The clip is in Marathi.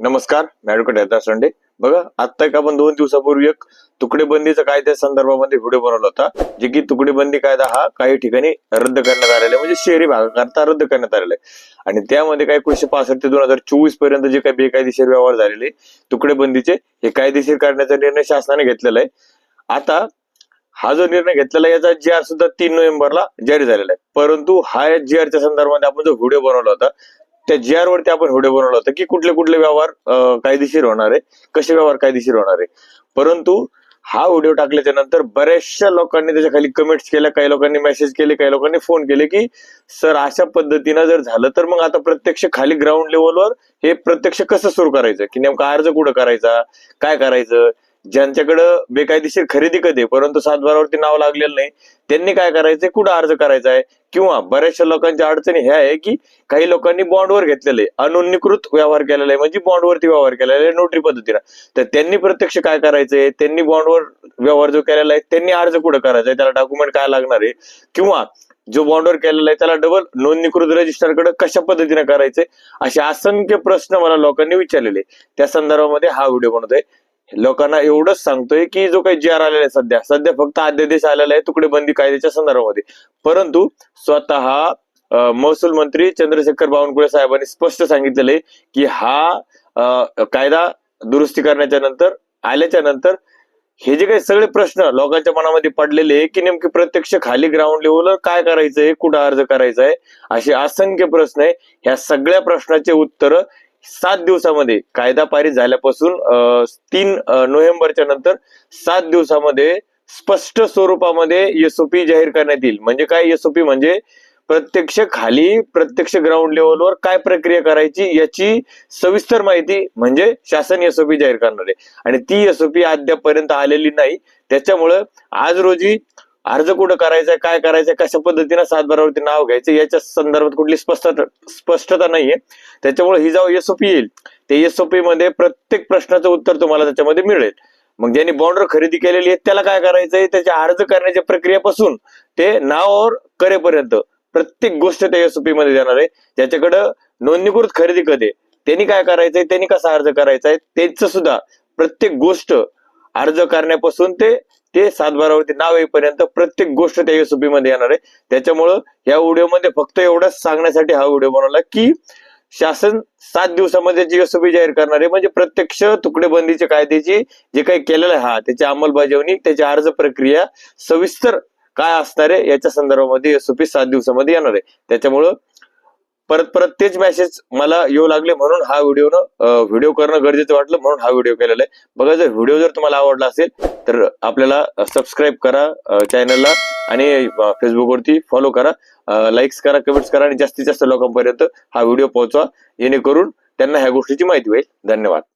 नमस्कार मॅडकडे येतात संडे बघा आता एक आपण दोन दिवसापूर्वी एक तुकडेबंदीचा कायद्या संदर्भामध्ये व्हिडिओ बनवला होता जे की तुकडेबंदी कायदा हा काही ठिकाणी रद्द करण्यात आलेला आहे. म्हणजे शहरी भागाकरता रद्द करण्यात आलेला आहे. आणि त्यामध्ये काही एकोणीशे पासष्ट ते दोन हजार चोवीसपर्यंत जे काही बेकायदेशीर व्यवहार झालेले तुकडेबंदीचे हे कायदेशीर करण्याचा निर्णय शासनाने घेतलेला आहे. आता हा जो निर्णय घेतलेला याचा जी आर सुद्धा तीन नोव्हेंबरला जारी झालेला आहे. परंतु हा जी आरच्या संदर्भामध्ये आपण जो व्हिडिओ बनवला होता त्या जी आर वरती आपण व्हिडिओ बनवला होता की कुठले कुठले व्यवहार कायदेशीर होणार आहे कसे व्यवहार कायदेशीर होणार आहे. परंतु हा व्हिडिओ टाकल्याच्या नंतर बऱ्याचशा लोकांनी त्याच्याखाली कमेंट्स केल्या काही लोकांनी मेसेज केले काही लोकांनी फोन केले की सर अशा पद्धतीनं जर झालं तर मग आता प्रत्यक्ष खाली ग्राउंड लेवलवर हे प्रत्यक्ष कसं सुरू करायचं? की नेमका अर्ज कुठं करायचा? काय करायचं? ज्यांच्याकडं बेकायदेशीर खरेदी कधी परंतु सातबारावरती नाव लागलेलं नाही त्यांनी काय करायचंय कुठं अर्ज करायचा आहे किंवा बऱ्याचशा लोकांच्या अडचणी ह्या आहे की काही लोकांनी बॉन्डवर घेतलेले अनोंदणीकृत व्यवहार केलेला आहे म्हणजे बॉन्डवरती व्यवहार केलेला आहे नोटरी पद्धतीनं. तर त्यांनी प्रत्यक्ष काय करायचंय? त्यांनी बॉन्डवर व्यवहार जो केलेला आहे त्यांनी अर्ज कुठं करायचा आहे त्याला डॉक्युमेंट काय लागणार आहे? किंवा जो बॉन्डवर केलेला आहे त्याला डबल नोंदणीकृत रजिस्टरकडे कशा पद्धतीने करायचंय? असे असंख्य प्रश्न मला लोकांनी विचारलेले. त्या संदर्भामध्ये हा व्हिडिओ बनवतोय. लोकांना एवढंच सांगतोय की जो काही जी आर आलेला आहे सध्या सध्या फक्त अध्यादेश आलेला आहे तुकडेबंदी कायद्याच्या संदर्भामध्ये. परंतु स्वतः महसूल मंत्री चंद्रशेखर बावनकुळे साहेबांनी स्पष्ट सांगितलेलं आहे की हा कायदा दुरुस्ती करण्याच्या नंतर आल्याच्यानंतर हे जे काही सगळे प्रश्न लोकांच्या मनामध्ये पडलेले आहे की नेमके प्रत्यक्ष खाली ग्राउंड लेवलवर काय करायचंय कुठं अर्ज करायचा आहे असे असंख्य प्रश्न आहे. ह्या सगळ्या प्रश्नाचे उत्तर सात दिवसामध्ये कायदा पारित झाल्यापासून अं, तीन नोव्हेंबरच्या नंतर सात दिवसामध्ये स्पष्ट स्वरूपामध्ये एसओपी जाहीर करण्यात येईल. म्हणजे काय एसओपी म्हणजे प्रत्यक्ष खाली प्रत्यक्ष ग्राउंड लेवलवर काय प्रक्रिया करायची याची सविस्तर माहिती म्हणजे शासन एसओपी जाहीर करणार आहे. आणि ती एसओपी अद्यापपर्यंत आलेली नाही. त्याच्यामुळं आज रोजी अर्ज कुठं करायचा काय करायचंय कशा पद्धतीनं सातबारावरती नाव घ्यायचं याच्या संदर्भात कुठली स्पष्टता स्पष्टता नाहीये. त्याच्यामुळे ही जाव एसओपी येईल. त्या एसओपी मध्ये प्रत्येक प्रश्नाचं उत्तर तुम्हाला त्याच्यामध्ये मिळेल. मग ज्यांनी बॉन्डर खरेदी केलेली आहे त्याला काय करायचंय? त्याच्या अर्ज करण्याच्या प्रक्रियेपासून ते नावावर करेपर्यंत प्रत्येक गोष्ट त्या एसओपी मध्ये देणार आहे. ज्याच्याकडं नोंदणीकृत खरेदी कधी त्यांनी काय करायचंय त्यांनी कसा अर्ज करायचा आहे त्यांचं सुद्धा प्रत्येक गोष्ट अर्ज करण्यापासून ते ते सातबारावरती नाव येईपर्यंत प्रत्येक गोष्ट त्या एसओपी मध्ये येणार आहे. त्याच्यामुळं या व्हिडिओमध्ये फक्त एवढंच सांगण्यासाठी हा व्हिडिओ बनवला की शासन सात दिवसामध्ये जी एसओपी जाहीर करणार आहे म्हणजे प्रत्यक्ष तुकडेबंदीच्या कायद्याची जे काही केलेलं आहे हा त्याची अंमलबजावणी त्याची अर्ज प्रक्रिया सविस्तर काय असणार आहे याच्या संदर्भामध्ये एसओपी सात दिवसामध्ये येणार आहे. त्याच्यामुळं परत परत तेच मेसेज मला येऊ लागले म्हणून हा व्हिडिओ व्हिडिओ करणं गरजेचं वाटलं म्हणून हा व्हिडिओ केलेला आहे. बघा जर व्हिडिओ जर तुम्हाला आवडला असेल तर आपल्याला सबस्क्राईब करा चॅनलला आणि फेसबुकवरती फॉलो करा लाईक्स करा कमेंट्स करा आणि जास्तीत जास्त लोकांपर्यंत हा व्हिडिओ पोहोचवा. जेणेकरून त्यांना ह्या गोष्टीची माहिती होईल. धन्यवाद.